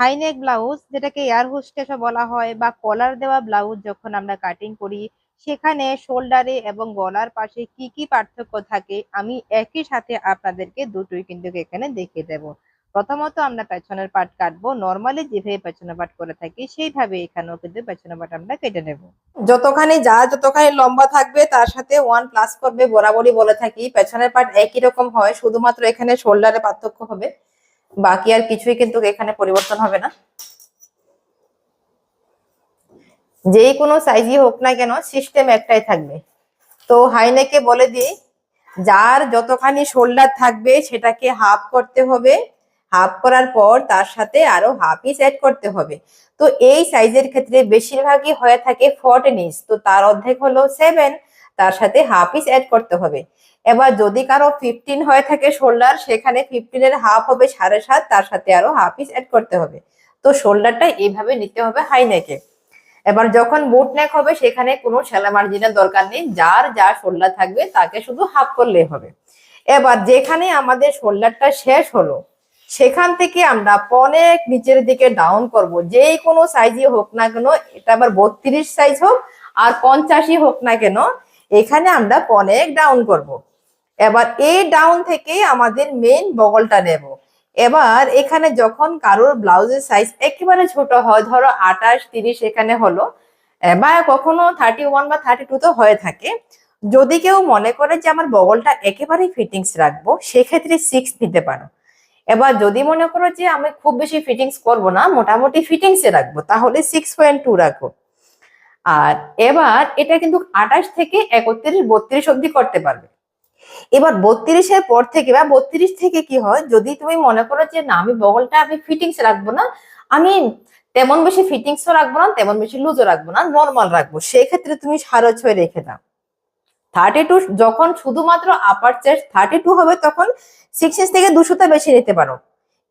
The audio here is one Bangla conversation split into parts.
হাইনেক ব্লাউজ, যেটাকে এয়ার হোস্টেসও বলা হয়, বা কলার দেওয়া ব্লাউজ যখন আমরা কাটিং করি, সেখানে শোল্ডারে এবং গলার পাশে কি কি পার্থক্য থাকে, আমি একই সাথে আপনাদেরকে দুটোই কিন্তু এখানে দেখিয়ে দেব। প্রথমত আমরা পেছনের পাট কাটবো, নর্মালি যেভাবে পেছনের পাট করে থাকি, সেইভাবে এখানেও কিন্তু পেছনের পাট আমরা কেটে নেব। যতখানি যা যতখানি লম্বা থাকবে, তার সাথে ওয়ান প্লাস করবে, বরাবরই বলে থাকি, পেছনের পাট একই রকম হয়, শুধুমাত্র এখানে শোল্ডারে পার্থক্য হবে। বাকি আর কিছুই কিন্তু এখানে পরিবর্তন হবে না। যেই কোনো সাইজই হোক না কেন সিস্টেম একটাই থাকবে। তো হাইনেকে বলে দিই, যার যতখানি শোল্ডার থাকবে, সেটাকে হাফ করতে হবে। হাফ করার পর তার সাথে আরও হাফ ইঞ্চ অ্যাড করতে হবে। তো এই সাইজের ক্ষেত্রে বেশিরভাগই হয়ে থাকে ফোরটিন তো তার অর্ধেক হলো সেভেন তার সাথে হাফ ইঞ্চ অ্যাড করতে হবে। এবার যদি কারও ফিফটিন হয়ে থাকে শোল্ডার সেখানে ফিফটিনের হাফ হবে সাড়ে সাত, তার সাথে আরও হাফ ইঞ্চ অ্যাড করতে হবে। তো শোল্ডারটা এইভাবে নিতে হবে হাই নেকে এবার যখন বুট নেক হবে, সেখানে কোনো সেলা মার্জিনের দরকার নেই। যার যা শোল্ডার থাকবে, তাকে শুধু হাফ করলেই হবে। এবার যেখানে আমাদের শোল্ডারটা শেষ হলো, সেখান থেকে আমরা অনেক নিচের দিকে ডাউন করব। যেই কোনো সাইজই হোক না কেন, এটা আবার বত্রিশ সাইজ হোক, আর পঞ্চাশই হোক না কেন এখানে আমরা অনেক ডাউন করব। এবার এই ডাউন থেকে আমাদের মেন বগলটা নেব। এবার এখানে যখন কারোর ব্লাউজের সাইজ একেবারে ছোট হয়, ধরো আঠাশ, তিরিশ এখানে হলো বা কখনো থার্টি ওয়ান বা থার্টি টু তো হয়ে থাকে। যদি কেউ মনে করে যে আমার বগলটা একেবারেই ফিটিংস রাখব, সেক্ষেত্রে সিক্স নিতে পারো। এবার যদি মনে করো যে আমি খুব বেশি ফিটিংস করব না, মোটামুটি ফিটিংসে রাখব, তাহলে সিক্স পয়েন্ট টু রাখো। আর এবার এটা কিন্তু আঠাশ থেকে একত্রিশ, বত্রিশ অব্দি করতে পারবে। এবার বত্রিশের পর থেকে বা বত্রিশ থেকে কি হয়, যদি তুমি মনে করো যে না, আমি বগলটা, আমি ফিটিংস রাখব না, আমি তেমন বেশি ফিটিংসও রাখব না, তেমন বেশি লুজও রাখব না নর্মাল রাখব, সেক্ষেত্রে তুমি সাড়ে ছয় রেখে দাও। থার্টি টু যখন শুধুমাত্র আপার চেস্ট থার্টি টু হবে, তখন সিক্স ইঞ্চ থেকে দুশোটা বেশি নিতে পারো।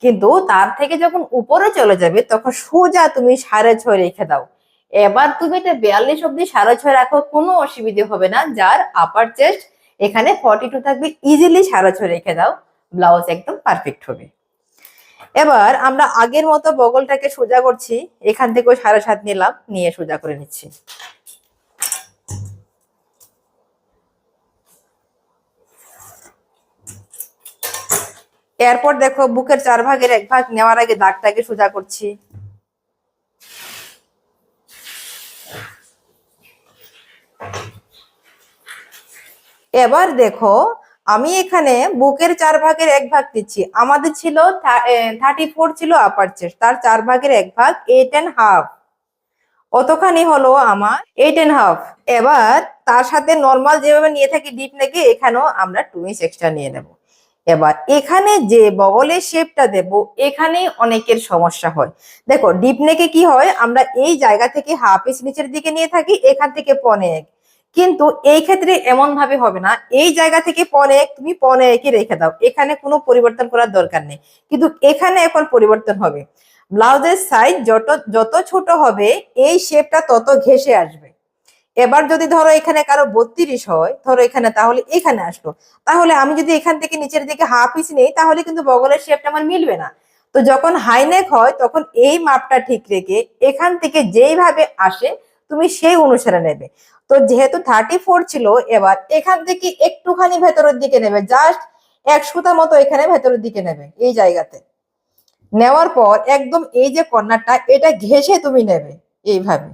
কিন্তু তার থেকে যখন উপরে চলে যাবে, তখন সোজা তুমি সাড়ে ছয় রেখে দাও। এবার তুমি এটা বিয়াল্লিশ অব্দি সাড়ে ছয় রাখো, কোনো অসুবিধে হবে না। যার আপার চেস্ট এখানে ফর্টি টু থাকবে ইজিলি সাড়ে ছয় রেখে দাও। ব্লাউজ একদম পারফেক্ট হবে। এবার আমরা আগের মতো বগলটাকে সোজা করছি, এখান থেকেও সাড়ে সাত নিলাম, নিয়ে সোজা করে নিচ্ছি। এরপর দেখো, বুকের চার ভাগের এক ভাগ নেওয়ার আগে দাগটাকে সোজা করছি। এবার দেখো, আমি এখানে বুকের চার ভাগের এক ভাগ দিচ্ছি। আমাদের ছিল থার্টি ফোর ছিল আপার চেস্ট তার চার ভাগের এক ভাগ এইট অ্যান্ড হাফ অতখানি হলো আমার এইট অ্যান্ড হাফ এবার তার সাথে নর্মাল যেভাবে নিয়ে থাকি ডিপ নেকে এখানেও আমরা টু ইঞ্চ এক্সট্রা নিয়ে নেব। এবার এখানে যে বগলের শেপটা দেব এখানে অনেকের সমস্যা হয়। দেখো ডিপ নেকে কি হয়, আমরা এই জায়গা থেকে হাফ ইঞ্চ নিচের দিকে নিয়ে থাকি, এখান থেকে পনে এক। কিন্তু এই ক্ষেত্রে এমন ভাবে হবে না। এই জায়গা থেকে পনে এক তুমি পনে একই রেখে দাও। এখানে কোনো পরিবর্তন করার দরকার নেই। কিন্তু এখানে এখন পরিবর্তন হবে। ব্লাউজের সাইজ যত যত ছোট হবে, এই শেপটা তত ঘেসে আসবে। এবার যদি ধরো এখানে কারও বত্রিশ হয়, ধরো এখানে তাহলে এখানে আসলো। তাহলে আমি যদি এখান থেকে নিচের দিকে হাফ ইঞ্চ নেই, তাহলে কিন্তু বগলের শেপটা আমার মিলবে না। তো যখন হাইনেক হয়, তখন এই মাপটা ঠিক রেখে এখান থেকে যেইভাবে আসে, তুমি সেই অনুসারে নেবে। তো যেহেতু থার্টি ফোর ছিল, এবার এখান থেকে একটুখানি ভেতরের দিকে নেবে জাস্ট এক সুতা মতো এখানে ভেতরের দিকে নেবে, এই জায়গাতে। নেওয়ার পর একদম এই যে কর্নারটা, এটা ঘেসে তুমি নেবে, এইভাবে।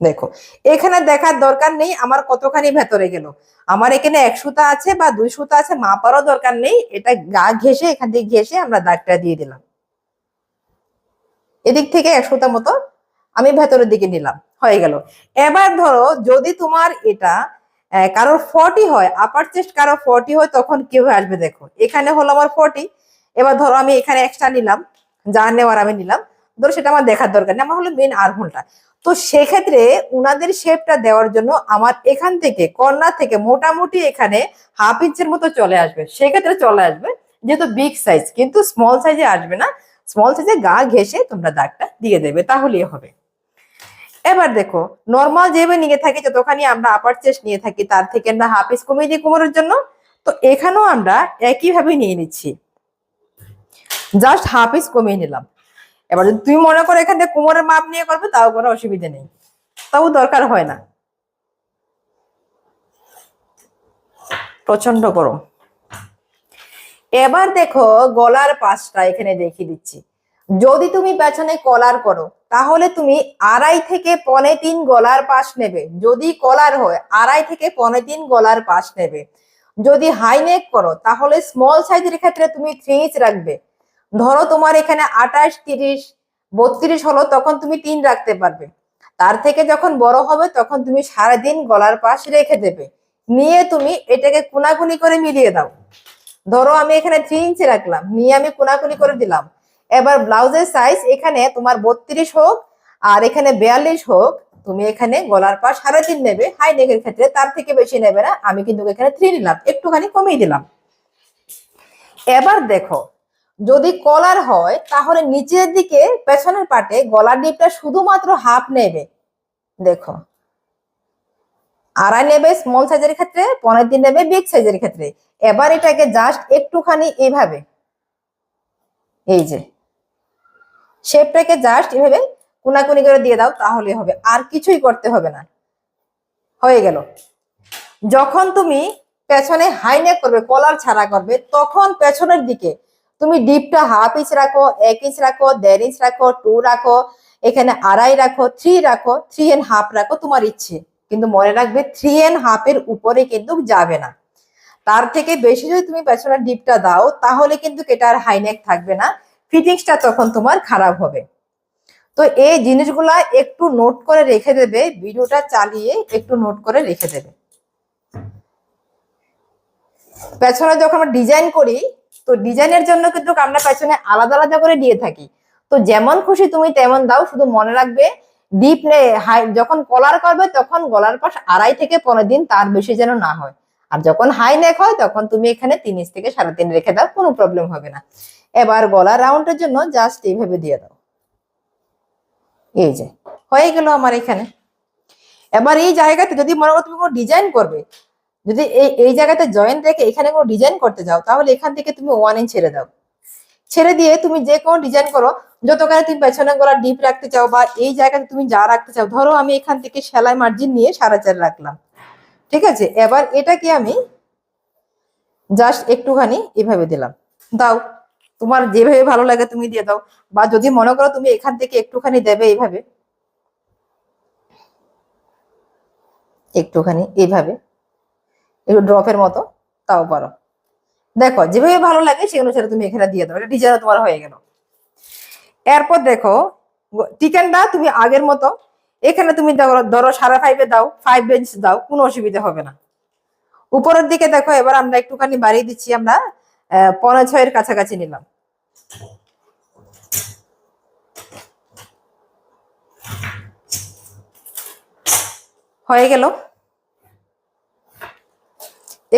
দেখো, এখানে দেখার দরকার নেই, আমার কতখানি ভেতরে গেল। আমার এখানে এক সুতা আছে বা দুই সুতা আছে, মাপারও দরকার নেই, এটা গা ঘেসে এখান থেকে ঘেসে আমরা দাগটা দিয়ে দিলাম। এদিক থেকে এক সুতা মতো আমি ভেতরের দিকে নিলাম, হয়ে গেল। এবার ধরো যদি তোমার এটা কারোর ফর্টি হয় আপার চেস্ট কারও ফর্টি হয়, তখন কীভাবে আসবে দেখো, এখানে হলো আমার ফর্টি এবার ধরো আমি এখানে এক্সট্রা নিলাম, যা নেওয়ার আমি নিলাম, ধরো সেটা আমার দেখার দরকার নেই, আমার হলো মেন আরহোলটা তো সেক্ষেত্রে উনাদের শেপটা দেওয়ার জন্য আমার এখান থেকে কর্নার থেকে মোটামুটি এখানে হাফ ইঞ্চের মতো চলে আসবে। সেক্ষেত্রে চলে আসবে, যেহেতু বিগ সাইজ কিন্তু স্মল সাইজে আসবে না স্মল সাইজে গা ঘেসে তোমরা দাগটা দিয়ে দেবে, তাহলেই হবে। এবার দেখো নর্মাল যেভাবে নিয়ে থাকি, যতখানি আমরা আপার চেস্ট নিয়ে থাকি, তার থেকে আমরা হাফ ইঞ্চ কমিয়ে দিই কোমরের জন্য। তো এখানেও আমরা একইভাবে নিয়ে নিচ্ছি। জাস্ট হাফ ইঞ্চ কমিয়ে নিলাম। এবার যদি তুমি মনে করো এখান থেকে কোমরের মাপ নিয়ে করবে, তাও কোনো অসুবিধা নেই। তাও দরকার হয় না। প্রচণ্ড গরম। এবার দেখো, গলার পাশটা এখানে দেখিয়ে দিচ্ছি। যদি তুমি পেছনে কলার করো তাহলে তুমি আড়াই থেকে পনে তিন গলার পাশ নেবে। যদি কলার হয়, আড়াই থেকে পনে তিন গলার পাশ নেবে। যদি হাই নেক করো, তাহলে স্মল সাইজের ক্ষেত্রে তুমি থ্রি ইঞ্চ রাখবে। ধরো তোমার এখানে আঠাশ, তিরিশ, বত্রিশ হলো, তখন তুমি তিন রাখতে পারবে। তার থেকে যখন বড় হবে, তখন তুমি সারাদিন গলার পাশ রেখে দেবে। নিয়ে তুমি এটাকে কোনাকুনি করে মিলিয়ে দাও। ধরো আমি এখানে থ্রি ইঞ্চি রাখলাম, নিয়ে আমি কোনাকুনি করে দিলাম। এবার ব্লাউজের সাইজ এখানে তোমার বত্রিশ হোক, আর এখানে বিয়াল্লিশ হোক, তুমি এখানে গলার পা সাড়ে তিন নেবে। হাই নেকের ক্ষেত্রে তার থেকে বেশি নেবে না। আমি কিন্তু এখানে থ্রি নিলাম, একটুখানি কমিয়ে দিলাম। এবার দেখো, যদি কলার হয়, তাহলে নিচের দিকে, পেছনের পাটে গলার ডিপটা শুধুমাত্র হাফ নেবে। দেখো, আড়াই নেবে স্মল সাইজের ক্ষেত্রে, পনেরো দিন নেবে বিগ সাইজের ক্ষেত্রে। এবার এটাকে জাস্ট একটুখানি এইভাবে এই যে শেপটাকে জাস্ট এভাবে কুনাকুনি করে দিয়ে দাও তাহলে হবে। আর কিছুই করতে হবে না। হয়ে গেল। যখন তুমি পেছনে হাই নেক করবে কলার ছাড়া করবে, তখন পেছনের দিকে তুমি ডিপটা হাফ ইঞ্চ রাখো, এক ইঞ্চ রাখো, দেড় ইঞ্চ রাখো টু রাখো, এখানে আড়াই রাখো থ্রি রাখো থ্রি এন্ড হাফ রাখো তোমার ইচ্ছে। কিন্তু মনে রাখবে থ্রি এন্ড হাফের উপরে কিন্তু যাবে না। তার থেকে বেশি যদি তুমি পেছনের ডিপটা দাও, তাহলে কিন্তু এটা আর হাইনেক থাকবে না। ফিটিংসটা তখন তোমার খারাপ হবে। তো এই জিনিসগুলা একটু নোট করে রেখে দেবে, ভিডিওটা চালিয়ে একটু নোট করে রেখে দেবে। পেছনে যখন আমরা ডিজাইন করি, তো ডিজাইনের জন্য কিন্তু আমরা পেছনে আলাদা আলাদা করে দিয়ে থাকি। তো যেমন খুশি তুমি তেমন দাও, শুধু মনে রাখবে ডিপ হাই যখন কলার করবে তখন গলার পাশ আড়াই থেকে পনেরো দিন তার বেশি যেন না হয়। আর যখন হাই নেক হয়, তখন তুমি এখানে তিন ইঞ্চ থেকে সাড়ে তিন রেখে দাও, কোনো প্রবলেম হবে না। এবার গলা রাউন্ডের জন্য জাস্ট এইভাবে দিয়ে দাও। এই যে, হয়ে গেল আমার এখানে। এবার এই জায়গাতে যদি মনে করো তুমি কোনো ডিজাইন করবে, যদি এই এই জায়গাতে জয়েন্ট রেখে এখানে কোনো ডিজাইন করতে যাও, তাহলে এখান থেকে তুমি ওয়ান ইঞ্চ ছেড়ে দাও। ছেড়ে দিয়ে তুমি যে কোনো ডিজাইন করো, যতখানি তুমি পেছনে গলা ডিপ রাখতে চাও বা এই জায়গাতে তুমি যা রাখতে চাও, ধরো আমি এখান থেকে সেলাই মার্জিন নিয়ে সাড়ে চার রাখলাম। ঠিক আছে? এবার এটাকে আমি জাস্ট একটুখানি এভাবে দিলাম। দাও। তোমার যেভাবে ভালো লাগে তুমি দিয়ে দাও। বা যদি মনে করো তুমি এখান থেকে একটুখানি দেবে এইভাবে। একটুখানি এইভাবে। একটু ড্রপের মতো, তাও পারো। দেখো, যেভাবে ভালো লাগে সেই অনুসারে তুমি এখানে দিয়ে দাও। এটা ডিজাইন তোমার হয়ে গেল। এরপর দেখো চিকেনটা তুমি আগের মতো, এখানে তুমি ধরো সাড়ে ফাইভে দাও ফাইভ বেঞ্চ দাও, কোনো অসুবিধা হবে না। উপরের দিকে দেখো, এবার আমরা একটুখানি বাড়িয়ে দিচ্ছি, আমরা পনেরো ছয়ের কাছাকাছি নিলাম। হয়ে গেল।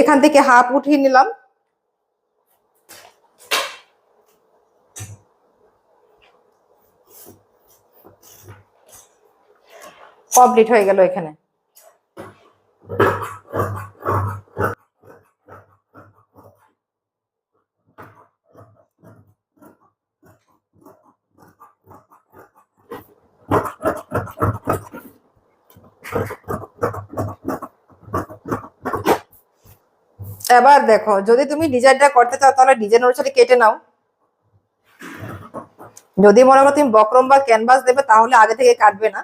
এখান থেকে হাফ উঠিয়ে নিলাম। কমপ্লিট হয়ে গেল এখানে। এবার দেখো, যদি তুমি ডিজাইনটা করতে চাও, তাহলে ডিজাইন অনুসারে কেটে নাও। যদি মনে করো তুমি বক্রম বা ক্যানভাস দেবে, তাহলে আগে থেকে কাটবে না।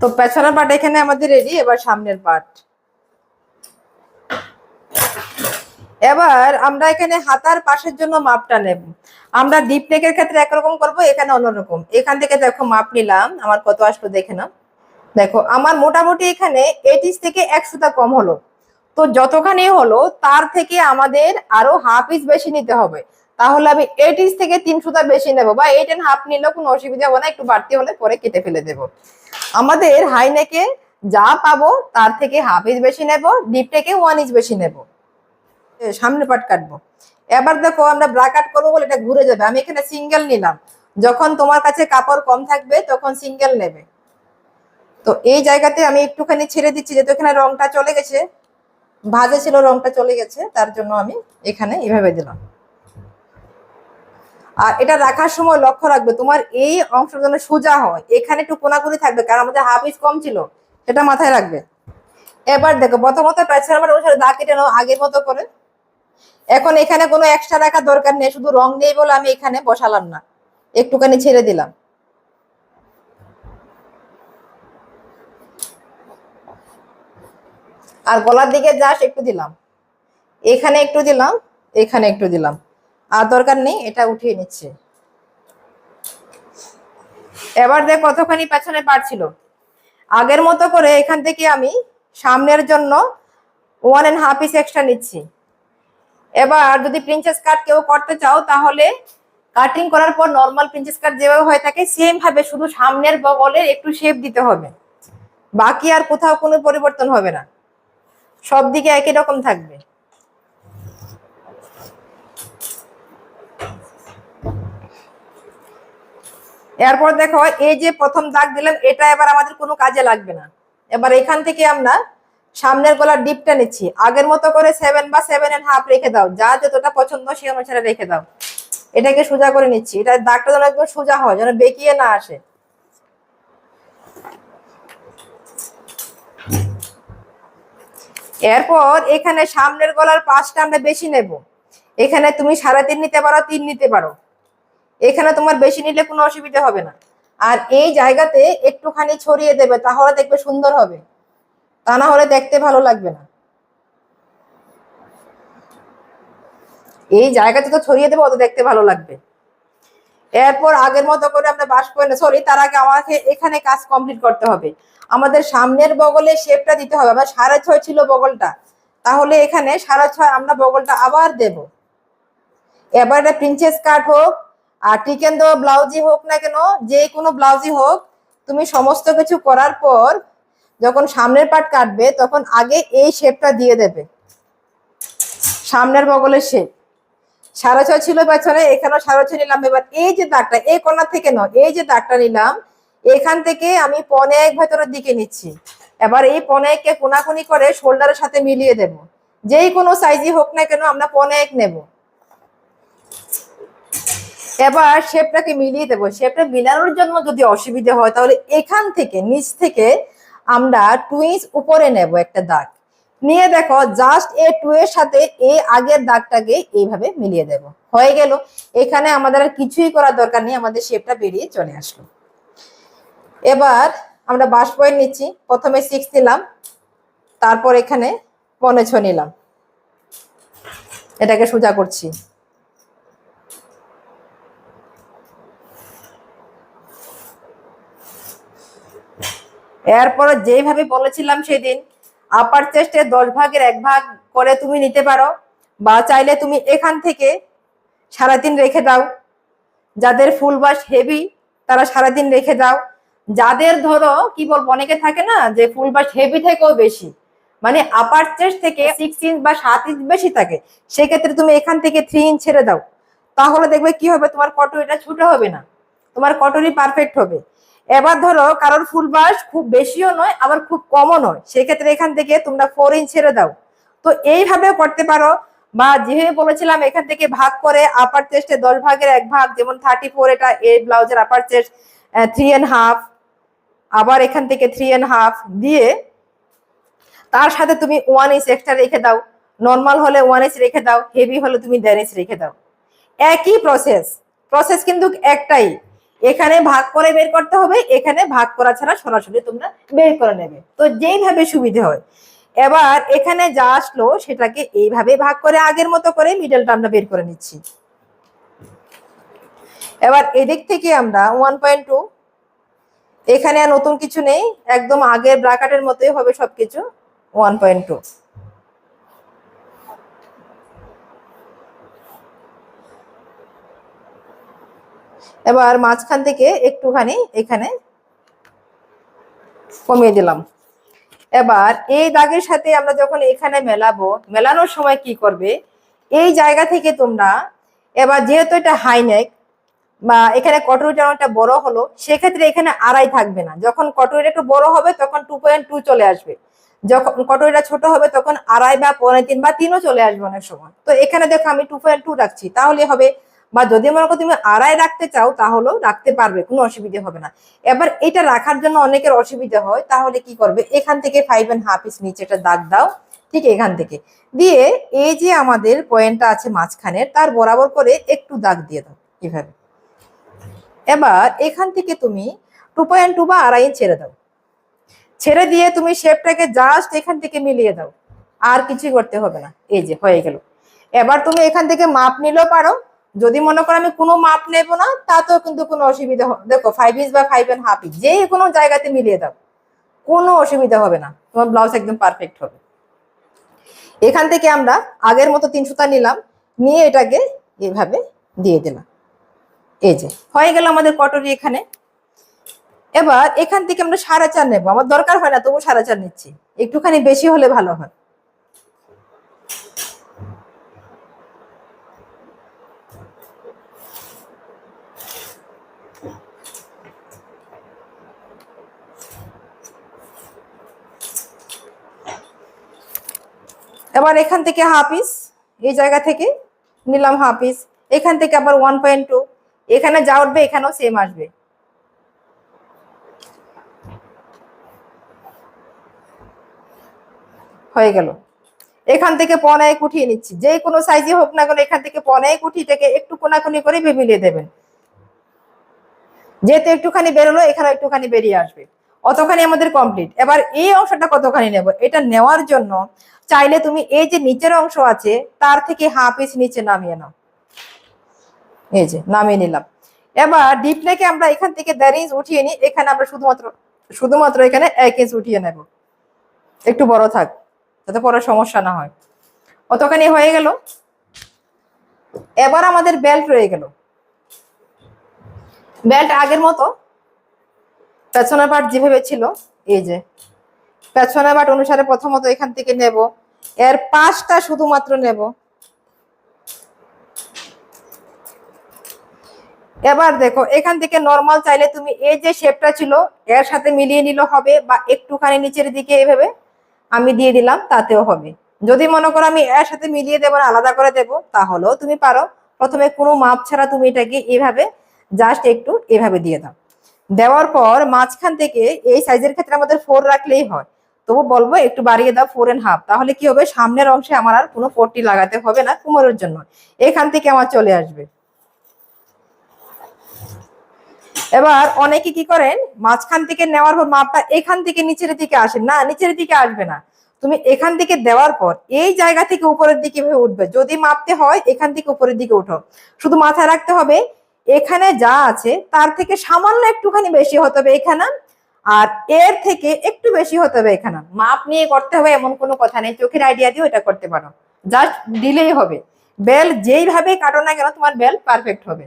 তো পেছনের পার্ট এখানে আমাদের রেডি এবার সামনের পার্ট এবার আমরা এখানে হাতার পাশের জন্য মাপটা নেব। আমরা ডিপ নেকের ক্ষেত্রে একরকম করব, এখানে অন্যরকম। এখান থেকে দেখো মাপ নিলাম, আমার কত আসলো দেখে নাও। দেখো, আমার মোটামুটি এখানে এইটিস থেকে এক সুতা কম হলো। তো যতখানি হলো, তার থেকে আমাদের আরও হাফ ইঞ্চ বেশি নিতে হবে। তাহলে আমি এইট থেকে তিন সুতা বেশি নেব বা এইট এন্ড হাফ নিলেও কোনো অসুবিধা হবে না, একটু বাড়তি হলে পরে কেটে ফেলে দেব। আমাদের হাই নেকে যা পাবো, তার থেকে হাফ ইঞ্চ বেশি নেব ডিপ ওয়ান ইঞ্চ বেশি নেব। সামনে পাট কাটবো। এবার দেখো, আমরা ব্রা কাট করব বলে এটা ঘুরে যাবে। আমি এখানে সিঙ্গেল নিলাম। যখন তোমার কাছে কাপড় কম থাকবে, তখন সিঙ্গেল নেবে। তো এই জায়গাতে আমি একটুখানি ছেড়ে দিচ্ছি, যেহেতু এখানে রংটা চলে গেছে, ভাজে ছিল রংটা চলে গেছে, তার জন্য আমি এখানে এভাবে দিলাম। আর এটা রাখার সময় লক্ষ্য রাখবে, তোমার এই অংশটা যেন সোজা হয়, এখানে একটু কোনাকুনি থাকবে, কারণ আমাদের হাফ ইঞ্চ কম ছিল, সেটা মাথায় রাখবে। এবার দেখো, প্রথমত পেছনে আমার অনুসারে দাগ কেটে নাও, আগের মতো করে। এখন এখানে কোনো এক্সট্রা রাখার দরকার নেই, শুধু রং নেই বলে আমি এখানে বসালাম না, একটুখানি ছেড়ে দিলাম। আর গলার দিকে জাস্ট একটু দিলাম। এখানে একটু দিলাম, এখানে একটু দিলাম। আর দরকার নেই, এটা উঠিয়ে নিচ্ছে। এবার দেখ কতখানি পেছনে পারছিল আগের মতো করে এখান থেকে আমি সামনের জন্য one and half is extra নিচ্ছি। এবার যদি প্রিন্সেস কাট কেউ করতে চাও, তাহলে কাটিং করার পর নর্মাল প্রিন্সেস কাট যেভাবে হয়ে থাকে সেম ভাবে শুধু সামনের বগলের একটু শেপ দিতে হবে। বাকি আর কোথাও কোনো পরিবর্তন হবে না। সব দিকে একই রকম থাকবে। এরপর দেখো, এই যে প্রথম দাগ দিলাম, এটা এবার আমাদের কোনো কাজে লাগবে না। এবার এখান থেকে আমরা সামনের গলার ডিপটা নিচ্ছি। আগের মতো করে সেভেন বা সেভেন এন্ড হাফ রেখে দাও। যা যতটা পছন্দ সেই অনুসারে রেখে দাও। এটাকে সোজা করে নিচ্ছি। এটা দাগটা যেন একদম সোজা হয়, যেন বেঁকিয়ে না আসে। এরপর এখানে সামনের গলার পাঁচটা আমরা বেশি নেব। এখানে তুমি সাড়ে তিন নিতে পারো, তিন নিতে পারো। এখানে তোমার বেশি নিলে কোনো অসুবিধা হবে না। আর এই জায়গাতে একটুখানি ছড়িয়ে দেবে, তাহলে দেখবে সুন্দর হবে। তা না হলে দেখতে ভালো লাগবে না। এই জায়গাতে তো ছড়িয়ে দেবো, অত দেখতে ভালো লাগবে। এরপর আগের মতো করে আমরা বাস করে সরি তার আগে আমাকে এখানে কাজ কমপ্লিট করতে হবে। আমাদের সামনের বগলে শেপটা দিতে হবে। আমার সাড়ে ছয় ছিল বগলটা। তাহলে এখানে সাড়ে ছয় আমরা বগলটা আবার দেব। এবার এটা প্রিন্সেস কাট হোক, আর টিকেন দেওয়া ব্লাউজই হোক না কেন, যে কোনো ব্লাউজই হোক, তুমি সমস্ত কিছু করার পর যখন সামনের পাট কাটবে, তখন আগে এই শেপটা দিয়ে দেবে। সামনের বগলের শেপ সাড়ে ছয় ছিল পেছনে, এখানেও সাড়ে ছয় নিলাম। এবার এই যে দাগটা, এই কোনা থেকে নয়, এই যে দাগটা নিলাম এখান থেকে আমি পনে এক ভেতরের দিকে নিচ্ছি। এবার এই পনে এককে কোনাকুনি করে শোল্ডারের সাথে মিলিয়ে দেব। যেই কোনো সাইজই হোক না কেন আমরা পনে এক নেব। এবার শেপটাকে মিলিয়ে দেবো। শেপটা মিলানোর জন্য যদি অসুবিধা হয়, তাহলে এখান থেকে, নিচ থেকে আমরা টু ইঞ্চ উপরে নেব একটা দাগ। নিয়ে দেখো জাস্ট এ টু এর সাথে এ আগের দাগটাকে এইভাবে মিলিয়ে দেব। হয়ে গেল। এখানে আমাদের আর কিছুই করার দরকার নেই। আমাদের শেপটা বেরিয়ে চলে আসলো। এবার আমরা বাস পয়েন্ট নিচ্ছি। প্রথমে সিক্স নিলাম, তারপর এখানে পনে ছ নিলাম। এটাকে সোজা করছি। এরপর যেভাবে বলেছিলাম সেদিন আপার চেস্টে দশ ভাগের এক ভাগ করে তুমি নিতে পারো, বা চাইলে তুমি এখান থেকে সারাদিন রেখে দাও। যাদের ফুল বাস হেভি তারা সারাদিন রেখে দাও। যাদের ধরো, কি বলব, অনেকে থাকে না যে ফুল বাস হেভি থেকেও বেশি। মানে আপার চেস্ট থেকে সিক্স ইঞ্চ বা সাত ইঞ্চ বেশি থাকে। সেক্ষেত্রে তুমি এখান থেকে থ্রি ইঞ্চ ছেড়ে দাও। তাহলে দেখবে কি হবে? তোমার কটরিটা ছোটো হবে না। তোমার কটরি পারফেক্ট হবে। এবার ধরো, কারোর ফুল বাস খুব বেশিও নয়, আবার খুব কমও নয়। সেক্ষেত্রে এখান থেকে তোমরা ফোর ইঞ্চ ছেড়ে দাও। তো এইভাবে করতে পারো। বা যেভাবে বলেছিলাম, এখান থেকে ভাগ করে আপার চেস্টে দশ ভাগের এক ভাগ, যেমন থার্টি ফোর এটা এই ব্লাউজের upper chest three and half আবার এখান থেকে থ্রি অ্যান্ড হাফ দিয়ে তার সাথে তুমি ওয়ান ইঞ্চ এক্সট্রা রেখে দাও। নর্মাল হলে ওয়ান ইঞ্চ রেখে দাও হেভি হলে তুমি দেড় ইঞ্চ রেখে দাও। একই প্রসেস প্রসেস কিন্তু একটাই। এখানে ভাগ করে বের করতে হবে, এখানে ভাগ করা ছাড়া সরাসরি তোমরা বের করে নেবে। তো যেইভাবে সুবিধে হয়। এবার এখানে যা আসলো, সেটাকে এইভাবে ভাগ করে আগের মতো করে মিডলটা আমরা বের করে নিচ্ছি। এবার এদিক থেকে আমরা ওয়ান পয়েন্ট টু এখানে আর নতুন কিছু নেই, একদম আগের ব্রাকেটের মতোই হবে সবকিছু ওয়ান পয়েন্ট টু এবার মাঝখান থেকে একটুখানি এখানে কমিয়ে দিলাম। এবার এই দাগের সাথে আমরা যখন এখানে মেলাবো, মেলানোর সময় কি করবে? এই জায়গা থেকে তোমরা, এবার যেহেতু এটা হাইনেক এখানে কটরিটা অনেকটা বড় হলো, সেক্ষেত্রে এখানে আড়াই থাকবে না। যখন কটরিটা একটু বড় হবে, তখন টু পয়েন্ট টু চলে আসবে। যখন কটরিটা ছোট হবে, তখন আড়াই বা পৌনে তিন বা তিনও চলে আসবে অনেক সময়। তো এখানে দেখো আমি টু পয়েন্ট টু রাখছি। তাহলে হবে, বা যদি মনে করো তুমি আড়াই রাখতে চাও, তাহলেও রাখতে পারবে, কোনো অসুবিধে হবে না। এবার এটা রাখার জন্য অনেকের অসুবিধা হয়, তাহলে কি করবে? এখান থেকে ফাইভ অ্যান্ড হাফ ইস নিচে একটা দাগ দাও, ঠিক এখান থেকে। দিয়ে এই যে আমাদের পয়েন্টটা আছে মাঝখানের, তার বরাবর করে একটু দাগ দিয়ে দাও, এভাবে। এবার এখান থেকে তুমি টু পয়েন্ট টু বা আড়াই ইঞ্চ ছেড়ে দাও। ছেড়ে দিয়ে তুমি শেপটাকে জাস্ট এখান থেকে মিলিয়ে দাও। আর কিছুই করতে হবে না। এই যে, হয়ে গেল। এবার তুমি এখান থেকে মাপ নিলেও পারো। যদি মনে করো আমি কোনো মাপ নেব না, তাতেও কিন্তু কোনো অসুবিধা দেখো ফাইভ ইঞ্চ বা ফাইভ অ্যান্ড হাফ ইঞ্চ যে কোনো জায়গাতে মিলিয়ে দাও। কোনো অসুবিধা হবে না। তোমার ব্লাউজ একদম পারফেক্ট হবে। এখান থেকে আমরা আগের মতো তিন সুতা নিলাম। নিয়ে এটাকে এভাবে দিয়ে দিলাম। এই যে, হয়ে গেল আমাদের কটরি এখানে। এবার এখান থেকে আমরা সাড়ে চার নেব। আমার দরকার হয় না তবু সাড়ে চার নিচ্ছি। একটুখানি বেশি হলে ভালো হয়। এবার এখান থেকে হাফ ইস এই জায়গা থেকে নিলাম হাফ ইস এখান থেকে আবার ওয়ান পয়েন্ট টু এখানে যা উঠবে, এখানেও সেম আসবে। হয়ে গেল। এখান থেকে পনে এক উঠিয়ে নিচ্ছি। যে কোনো সাইজে হোক না কেন, এখান থেকে পনে উঠিয়ে একটু কোনাকুনি করে মিলিয়ে দেবেন। যেহেতু একটুখানি বেরোলো এখানে একটুখানি বেরিয়ে আসবে। অতখানি আমাদের কমপ্লিট এবার এই অংশটা কতখানি নেব? এটা নেওয়ার জন্য চাইলে তুমি এই যে নিচের অংশ আছে, তার থেকে হাফ ইঞ্চ নিচে নামিয়ে নাও। এই যে, নামিয়ে নিলাম। এবার ডিপ নেকে আমরা এখান থেকে দেড় ইঞ্চ উঠিয়ে নিই। এখানে আমরা শুধুমাত্র শুধুমাত্র এখানে এক ইঞ্চ উঠিয়ে নেব। একটু বড় থাক, যাতে পরে সমস্যা না হয়। অতখানি হয়ে গেল? এবার আমাদের বেল্ট রয়ে গেল। বেল্ট আগের মতো। পেছনের পাট যেভাবে ছিল, এই যে। পেছনের পাট অনুসারে প্রথমত এখান থেকে নেব। এর পাঁচটা শুধুমাত্র নেব। এবার দেখো, এখান থেকে নর্মাল চাইলে তুমি এই যে শেপটা ছিল, এর সাথে মিলিয়ে নিলে হবে বা একটুখানি নিচের দিকে এভাবে আমি দিয়ে দিলাম, তাতেও হবে। যদি মনে করো আমি এর সাথে মিলিয়ে দেবো আলাদা করে দেবো, তাহলেও তুমি পারো। প্রথমে কোনো মাপ ছাড়া তুমি এটাকে এভাবে জাস্ট একটু এভাবে দিয়ে দাও। দেওয়ার পর মাঝখান থেকে এই সাইজের ক্ষেত্রে আমাদের ফোর রাখলেই হয়। তবু বলব একটু বাড়িয়ে দাও ফোর এন্ড হাফ তাহলে কি হবে? সামনের অংশে আমার আর কোনো পট্টি লাগাতে হবে না, কুমোরের জন্য। এখান থেকে আমার চলে আসবে। এবার অনেকে কি করেন? মাঝখান থেকে নেওয়ার পর মাপটা এখান থেকে নিচের দিকে আসে না, নিচের দিকে আসবে না। তুমি এখান থেকে দেওয়ার পর এই জায়গা থেকে উপরের দিকে উঠবে। যদি মাপতে হয়, এখান থেকে উপরের দিকে উঠো শুধু মাথায় রাখতে হবে, এখানে যা আছে, তার থেকে সামান্য একটুখানি বেশি হতে হবে এখানে, আর এর থেকে একটু বেশি হতে হবে এখানে। মাপ নিয়ে করতে হবে এমন কোনো কথা নেই। চোখের আইডিয়া দিয়ে এটা করতে পারো। জাস্ট দিলেই হবে। বেল যেইভাবে কাটো না কেন, তোমার বেল পারফেক্ট হবে।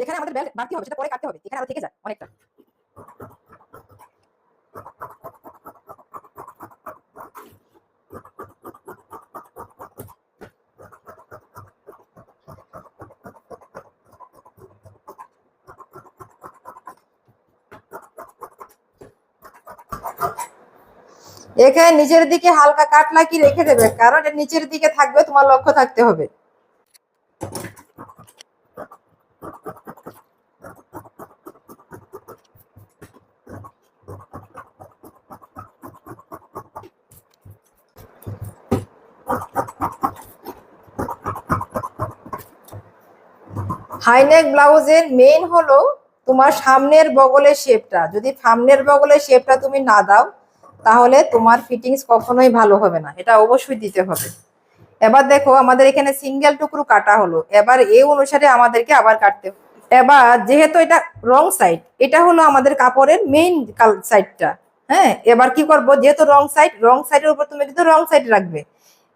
এখানে আমাদের বেল বাড়তি হবে সেটা পরে কাটতে হবে এখানে আরও থেকে যায় অনেকটা। এখানে নিচের দিকে হালকা কাটলা কি রেখে দেবে? কারণ এটা নিচের দিকে থাকবে, তোমার লক্ষ্য থাকতে হবে। হাইনেক ব্লাউজের মেইন হলো তোমার সামনের বগলের শেপটা যদি সামনের বগলের শেপটা তুমি না দাও তাহলে তোমার ফিটিংস কখনোই ভালো হবে না, এটা অবশ্যই দিতে হবে। এবার দেখো, আমাদের এখানে সিঙ্গেল টুকরো কাটা হলো। এবার এই অনুসারে আমাদেরকে আবার কাটতে এবার যেহেতু এটা রং সাইড এটা হলো আমাদের কাপড়ের মেইন সাইডটা হ্যাঁ এবার কি করব? যেহেতু রং সাইড রং সাইডের উপর তুমি কিন্তু রং সাইড রাখবে,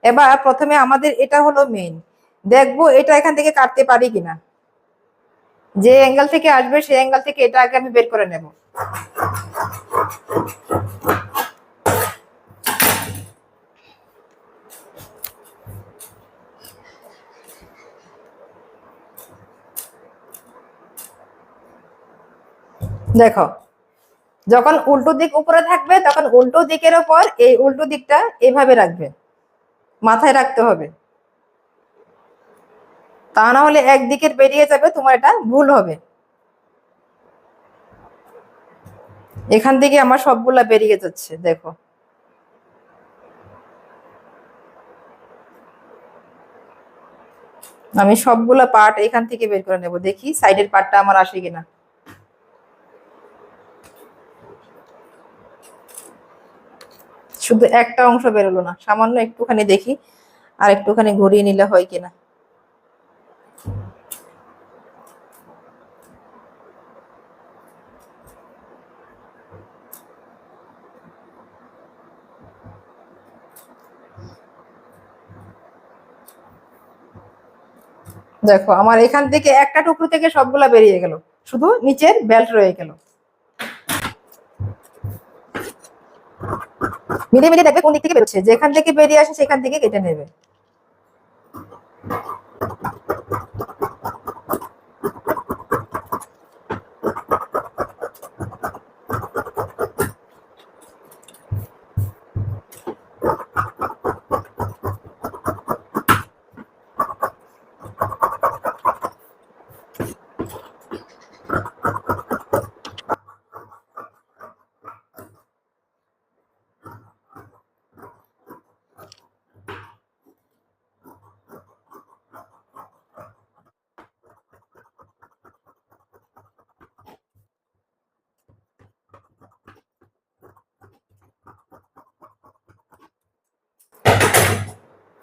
এবার প্রথমে আমাদের এটা হলো মেইন দেখব এটা এখান থেকে কাটতে পারি কিনা। যে অ্যাঙ্গেল থেকে আসবে, সেই অ্যাঙ্গেল থেকে এটা আগে আমি বের করে নেব। দেখো, যখন উল্টো দিক উপরে থাকবে, তখন উল্টো দিকের ওপর এই উল্টো দিকটা এইভাবে রাখবে, মাথায় রাখতে হবে। তা না হলে একদিকের বেরিয়ে যাবে, তোমার এটা ভুল হবে। এখান থেকে আমার সবগুলা বেরিয়ে যাচ্ছে, দেখো। আমি সবগুলা পার্ট এখান থেকে বের করে নেব, দেখি সাইডের পার্টটা আমার আসে কিনা। শুধু একটা অংশ বেরোলো না, সামান্য একটুখানি দেখি আর একটুখানি ঘুরিয়ে নিলে হয় কিনা। দেখো, আমার এখান থেকে একটা টুকরো থেকে সবগুলা বেরিয়ে গেল, শুধু নিচের বেল্ট রয়ে গেল। মিলে মিলে দেখবে কোন দিক থেকে বেরোচ্ছে। যেখান থেকে বেরিয়ে আসে সেখান থেকে কেটে নেবে।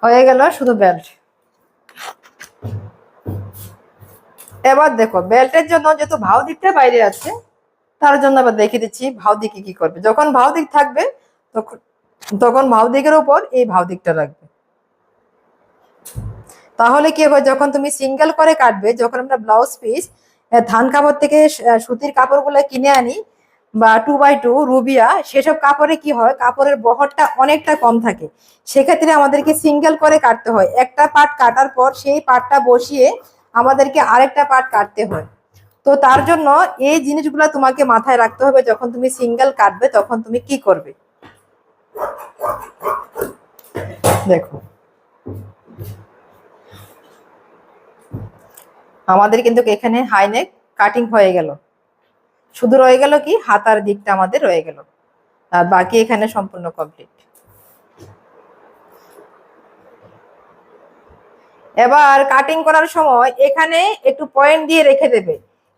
হয়ে গেল শুধু বেল্ট এবার দেখো বেল্টের জন্য যেহেতু ভাও দিকটা বাইরে আছে, তার জন্য আবার দেখে দিচ্ছি ভাও দিকে কি করবে। যখন ভাও দিক থাকবে, তখন তখন ভাও দিকের উপর এই ভাও দিকটা রাখবে। তাহলে কি হবে, যখন তুমি সিঙ্গেল করে কাটবে, যখন আমরা ব্লাউজ পিস ধান কাপড় থেকে সুতির কাপড়গুলো কিনে আনি বা টু বাই টু রুবিয়া, সেসব কাপড়ে কি হয়? কাপড়ের বহরটা অনেকটা কম থাকে। সেক্ষেত্রে আমাদেরকে সিঙ্গেল করে কাটতে হয়। একটা পার্ট কাটার পর সেই পার্টটা বসিয়ে আমাদেরকে আরেকটা পার্ট কাটতে হয়। তো তার জন্য এই জিনিসগুলো তোমাকে মাথায় রাখতে হবে যখন তুমি সিঙ্গেল কাটবে, তখন তুমি কি করবে? দেখো। আমাদের কিন্তু এখানে হাইনেক কাটিং হয়ে গেল। শুধু রয়ে গেল কি? হাতার দিকটা আমাদের রয়ে গেল। আর বাকি এখানে সম্পূর্ণ কমপ্লিট এবার কাটিং করার সময় এখানে একটু পয়েন্ট দিয়ে রেখে দেবে।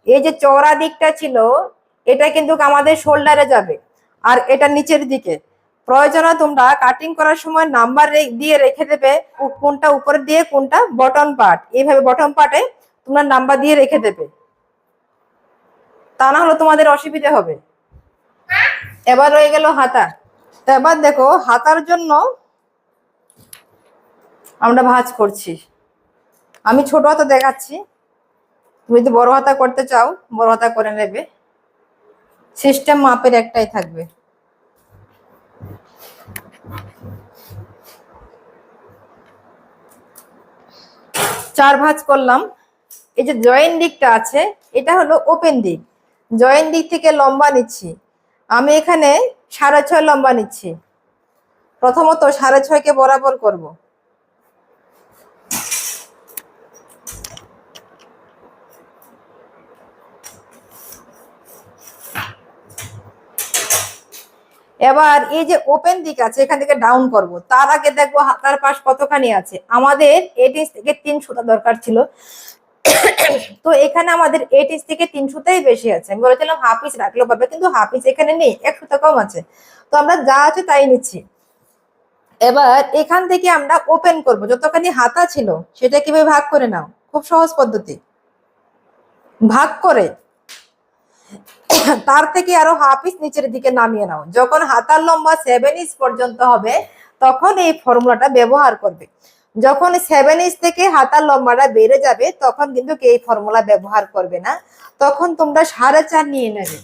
এই যে চওড়া দিকটা ছিল, এটা কিন্তু আমাদের শোল্ডারে যাবে। আর এটা নিচের দিকে। প্রয়োজনে তোমরা কাটিং করার সময় নাম্বার দিয়ে রেখে দেবে, কোনটা উপরে দিয়ে, কোনটা বটম পার্ট এইভাবে বটম পার্টে তোমরা নাম্বার দিয়ে রেখে দেবে। তা না হলে তোমাদের অসুবিধা হবে। এবার রয়ে গেল হাতা। তো এবার দেখো, হাতার জন্য আমরা ভাঁজ করছি। আমি ছোট হাতা দেখাচ্ছি। তুমি যদি বড় হাতা করতে চাও, বড় হাতা করে নেবে। সিস্টেম মাপের একটাই থাকবে। চার ভাঁজ করলাম। এই যে জয়েন্ট দিকটা আছে, এটা হলো ওপেন দিক। জয়েন্ট দিক থেকে লম্বা নিচ্ছি। আমি এখানে সাড়ে ছয় লম্বা নিচ্ছি। প্রথমত সাড়ে ছয়কে বরাবর করব। এবার এই যে ওপেন দিক আছে, এখান থেকে ডাউন করব। তার আগে দেখব হাতার পাশ কতখানি আছে। আমাদের ইঞ্চ থেকে তিন সুতা দরকার ছিল। তো এখানে আমাদের এইট ইঞ্চ থেকে তিন সুতাই বেশি আছে। আমি বলেছিলাম হাফ ইঞ্চ রাখলেও পাবে কিন্তু হাফ ইঞ্চ এখানে নেই, এক কম আছে। তো আমরা যা আছে তাই নিচ্ছি। এবার এখান থেকে আমরা ওপেন করব। যতখানি হাতা ছিল, সেটা কীভাবে ভাগ করে নাও? খুব সহজ পদ্ধতি। ভাগ করে তার থেকে আরও হাফ ইঞ্চ নিচের দিকে নামিয়ে নাও। যখন হাতার লম্বা সেভেন ইঞ্চ পর্যন্ত হবে, তখন এই ফর্মুলাটা ব্যবহার করবে। যখন সেভেন ইঞ্চ থেকে হাতার লম্বাটা বেড়ে যাবে, তখন কিন্তু এই ফর্মুলা ব্যবহার করবে না। তখন তোমরা সাড়ে চার নিয়ে নেবে।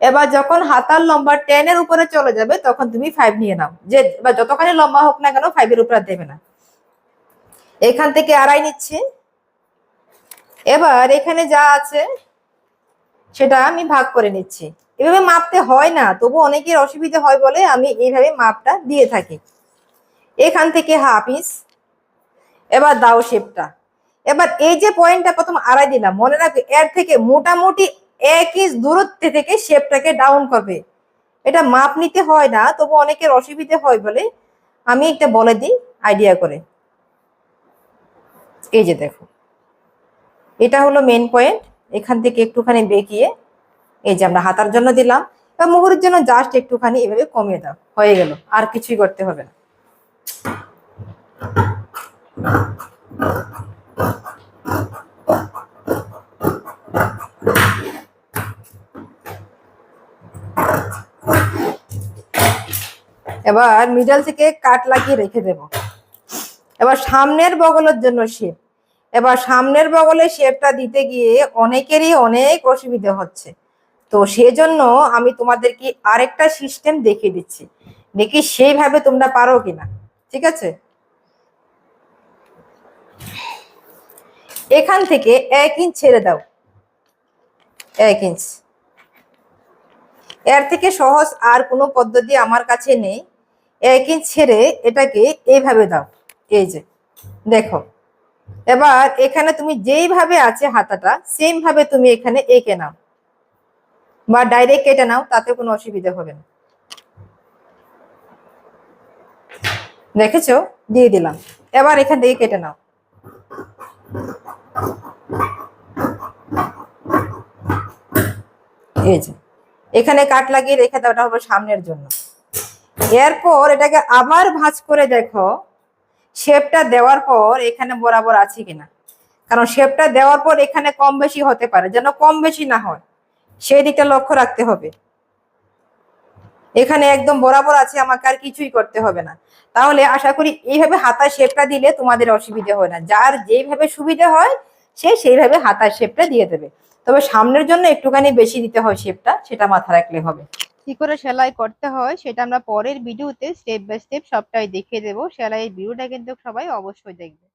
এবার যখন হাতার লম্বা টেন এর উপরে চলে যাবে, তখন তুমি ফাইভ নিয়ে নাও। যে এবার যতখানি লম্বা হোক না কেন ফাইভ এর উপরে দেবে না। এখান থেকে আড়াই নিচ্ছে। এবার এখানে যা আছে, সেটা আমি ভাগ করে নিচ্ছি। এভাবে মাপতে হয় না, তবু অনেকের অসুবিধা হয় বলে আমি এইভাবে মাপটা দিয়ে থাকি। এখান থেকে হাফ ইঞ্চ এবার দাও শেপটা এবার এই যে পয়েন্টটা প্রথম আড়াই দিলাম, মনে রাখবে, এর থেকে মোটামুটি এক ইঞ্চ দূরত্বে থেকে শেপটাকে ডাউন করবে। এটা মাপ নিতে হয় না, তবু অনেকের অসুবিধে হয় বলে আমি একটা বলে দিই আইডিয়া করে। এই যে দেখো, এটা হলো মেন পয়েন্ট এখান থেকে একটুখানি বেঁকিয়ে এই যে আমরা হাতার জন্য দিলাম, বা মুহুরের জন্য জাস্ট একটুখানি এভাবে কমিয়ে দাও, হয়ে গেল, আর কিছুই করতে হবে না। এবার মিডল থেকে কাট লাগিয়ে রেখে দেব। এবার সামনের বগলের জন্য শেপ এবার সামনের বগলে শেপটা দিতে গিয়ে অনেকেরই অনেক অসুবিধা হচ্ছে। তো সেজন্য আমি তোমাদেরকে আরেকটা সিস্টেম দেখিয়ে দিচ্ছি। দেখি সেইভাবে তোমরা পারো কিনা। ঠিক আছে? এখান থেকে এক ইঞ্চ ছেড়ে দাও। এক ইঞ্চ এর থেকে সহজ আর কোনো পদ্ধতি আমার কাছে নেই। এক ইঞ্চ ছেড়ে এটাকে এইভাবে দাও। এই যে, দেখো। এবার এখানে তুমি যেইভাবে আছে হাতাটা সেম ভাবে তুমি এখানে এঁকে নাও। বা ডাইরেক্ট কেটে নাও তাতে কোনো অসুবিধা হবে না। দেখেছ? দিয়ে দিলাম। এবার এখান থেকে কেটে নাও। এখানে কাট লাগিয়ে রেখে দাও হবে সামনের জন্য। এরপর এটাকে আবার ভাঁজ করে দেখো, শেপটা দেওয়ার পর এখানে বরাবর আছে কিনা। কারণ শেপটা দেওয়ার পর এখানে কম বেশি হতে পারে, যেন কম বেশি না হয়। সেই দিকটা লক্ষ্য রাখতে হবে। এখানে একদম বরাবর আছে, আমাকে আর কিছুই করতে হবে না। তাহলে আশা করি এইভাবে হাতার শেপটা দিলে তোমাদের অসুবিধা হয় না। যার যেইভাবে সুবিধা হয় সে সেইভাবে হাতার শেপটা দিয়ে দেবে। তবে সামনের জন্য একটুখানি বেশি দিতে হয় শেপটা সেটা মাথা রাখলে হবে। কি করে সেলাই করতে হয়, সেটা আমরা পরের ভিডিওতে স্টেপ বাই স্টেপ সবটাই দেখিয়ে দেবো। সেলাইয়ের ভিডিওটা কিন্তু সবাই অবশ্যই দেখবে।